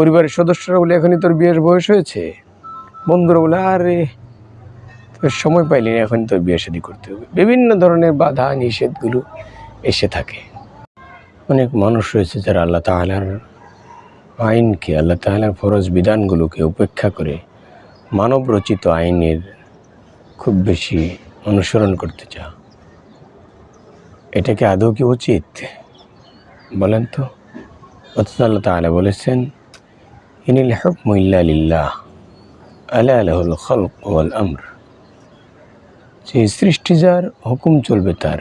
পরিবারের সদস্যরা বলে, এখনই তোর বিয়ের বয়স হয়েছে? বন্ধুরা বলে, আরে, তোর সময় পাইলি না এখন তোর বিয়ে শাদী করতে হবে। বিভিন্ন ধরনের বাধা, নিষেধগুলো এসে থাকে। অনেক মানুষ রয়েছে যারা আল্লাহ তাআলার আইনকে, আল্লাহ তাআলার ফরজ বিধানগুলোকে উপেক্ষা করে মানব রচিত আইনের খুব বেশি অনুসরণ করতে চা এটা কি আদৌ কি উচিত? বলেন তো। অথচ আল্লাহ তাআলা বলেছেন হুকমু ইল্লা লিল্লাহ আলা আলাহুল খলক ওয়াল আমর যে সৃষ্টি যার, হুকুম চলবে তার।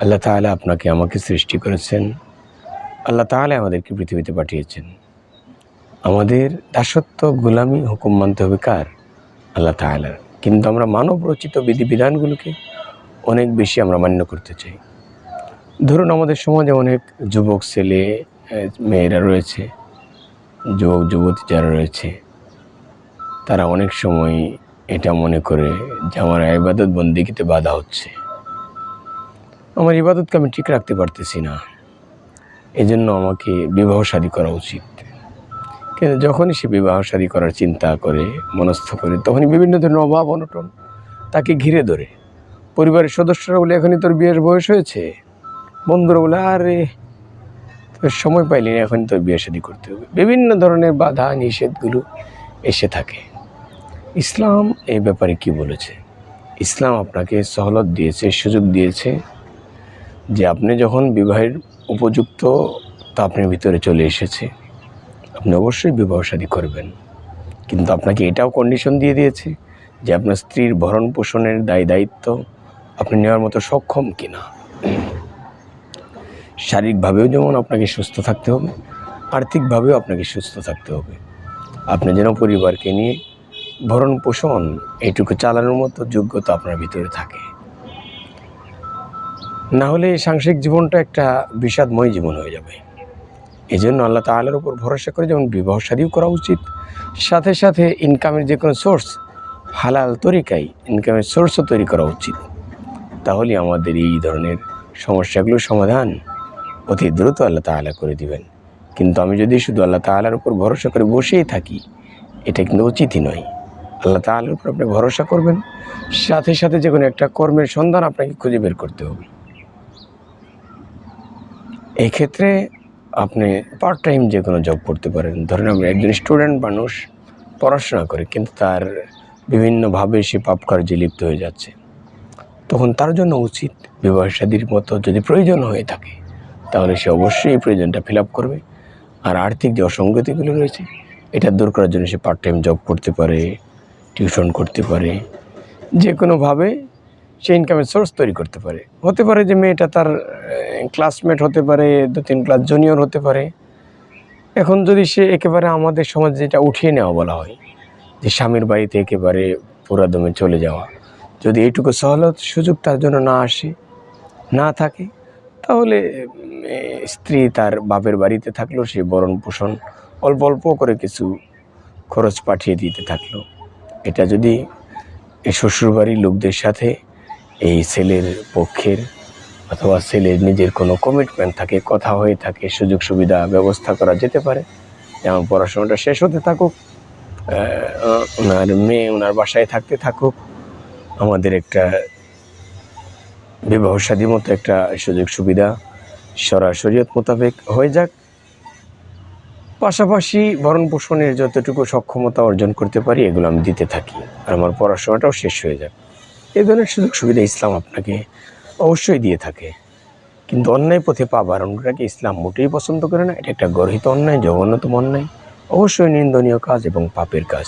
আল্লাহ তাআলা আপনাকে আমাকে সৃষ্টি করেছেন। আল্লাহ তাআলা আমাদেরকে পৃথিবীতে পাঠিয়েছেন। আমাদের দাসত্ব, গোলামি, হুকুম মানতে হবে কার? আল্লাহ তাআলার। কিন্তু আমরা মানব রচিত বিধিবিধানগুলোকে অনেক বেশি আমরা মান্য করতে চাই। ধরুন আমাদের সমাজে অনেক যুবক, ছেলে মেয়েরা রয়েছে। যুবক যুবতী যারা রয়েছে, তারা অনেক সময় এটা মনে করে যে আমার ইবাদত বন্দিগিতে বাধা হচ্ছে। আমার ইবাদতকে আমি ঠিক রাখতে পারতেছি না। এজন্য আমাকে বিবাহ শাদী করা উচিত। কিন্তু যখনই সে বিবাহ শাদী করার চিন্তা করে, মনস্থ করে, তখনই বিভিন্ন ধরনের অভাব, অনটন তাকে ঘিরে ধরে। পরিবারের সদস্যরা বলে, এখনই তোর বিয়ের বয়স হয়েছে? বন্ধুরা বলে, আরে তোর সময় পাইলি না, এখন তোর বিয়ে শাদী করতে হবে। বিভিন্ন ধরনের বাধা, নিষেধগুলো এসে থাকে। ইসলাম এই ব্যাপারে কি বলেছে? ইসলাম আপনাকে সহলত দিয়েছে, সুযোগ দিয়েছে যে আপনি যখন বিবাহের উপযুক্ত, তা আপনার ভিতরে চলে এসেছে। আপনি অবশ্যই বিবাহ শাদী করবেন। কিন্তু আপনাকে এটাও কন্ডিশন দিয়ে দিয়েছে যে আপনার স্ত্রীর ভরণ পোষণের দায় দায়িত্ব আপনি নেওয়ার মতো সক্ষম কিনা। শারীরিকভাবেও যেমন আপনাকে সুস্থ থাকতে হবে, আর্থিকভাবেও আপনাকে সুস্থ থাকতে হবে। আপনি যেন পরিবারকে নিয়ে ভরণ পোষণ এইটুকু চালানোর মতো যোগ্যতা আপনার ভিতরে থাকে। না হলে সাংসারিক জীবনটা একটা বিষাদময় জীবন হয়ে যাবে। এই জন্য আল্লাহ তাআলার উপর ভরসা করে যেমন বিবাহ শাদীও করা উচিত, সাথে সাথে ইনকামের যে কোনো সোর্স হালাল তরিকায় ইনকামের সোর্সও তৈরি করা উচিত। তাহলে আমাদের এই ধরনের সমস্যাগুলোর সমাধান অতি দ্রুত আল্লাহ তাআলা করে দিবেন। কিন্তু আমি যদি শুধু আল্লাহ তাআলার উপর ভরসা করে বসেই থাকি, এটা কিন্তু উচিতই নয়। আল্লাহ তাআলার উপর আপনি ভরসা করবেন, সাথে সাথে যে কোনো একটা কর্মের সন্ধান আপনাকে খুঁজে বের করতে হবে। এক্ষেত্রে আপনি পার্ট টাইম যে কোনো জব করতে পারেন। ধরেন আপনি একজন স্টুডেন্ট মানুষ, পড়াশোনা করে, কিন্তু তার বিভিন্নভাবে সে পাপ কার্যে লিপ্ত হয়ে যাচ্ছে। তখন তার জন্য উচিত বিবাহ শাদীর মতো যদি প্রয়োজন হয়ে থাকে তাহলে সে অবশ্যই এই প্রয়োজনটা ফিল করবে। আর আর্থিক যে অসঙ্গতিগুলো রয়েছে, এটা দূর করার জন্য সে পার্ট টাইম জব করতে পারে টিউশন করতে পারে যে কোনোভাবে সে ইনকামের সোর্স তৈরি করতে পারে। হতে পারে যে মেয়েটা তার ক্লাসমেট হতে পারে দু তিন ক্লাস জুনিয়র হতে পারে। এখন যদি সে একেবারে আমাদের সমাজে যেটা উঠিয়ে নেওয়া বলা হয়, যে স্বামীর বাড়িতে একেবারে পুরাদমে চলে যাওয়া, যদি এইটুকু সহলত সুযোগ তার জন্য না আসে, না থাকে তাহলে স্ত্রী তার বাপের বাড়িতে থাকল, সে বরণ পোষণ অল্প অল্প করে কিছু খরচ পাঠিয়ে দিতে থাকল। এটা যদি শ্বশুরবাড়ির লোকদের সাথে এই ছেলের পক্ষের অথবা ছেলের নিজের কোনো কমিটমেন্ট থাকে, কথা হয়ে থাকে, সুযোগ সুবিধা ব্যবস্থা করা যেতে পারে যেমন পড়াশোনাটা শেষ হতে থাকুক ওনার মেয়ে ওনার বাসায় থাকতে থাকুক, আমাদের একটা বিবাহ মতো একটা সুযোগ সুবিধা সরাসরিয়ত মোতাবেক হয়ে যাক। পাশাপাশি ভরণ পোষণের যতটুকু সক্ষমতা অর্জন করতে পারি, এগুলো আমি দিতে থাকি আর আমার পড়াশোনাটাও শেষ হয়ে যাক। এই ধরনের সুযোগ সুবিধা ইসলাম আপনাকে অবশ্যই দিয়ে থাকে। কিন্তু অন্যায় পথে পা বাড়ানোটাকে ইসলাম মোটেই পছন্দ করে না। এটা একটা গর্হিত অন্যায়, জঘন্যতম অন্যায়। অবশ্যই নিন্দনীয় কাজ এবং পাপের কাজ।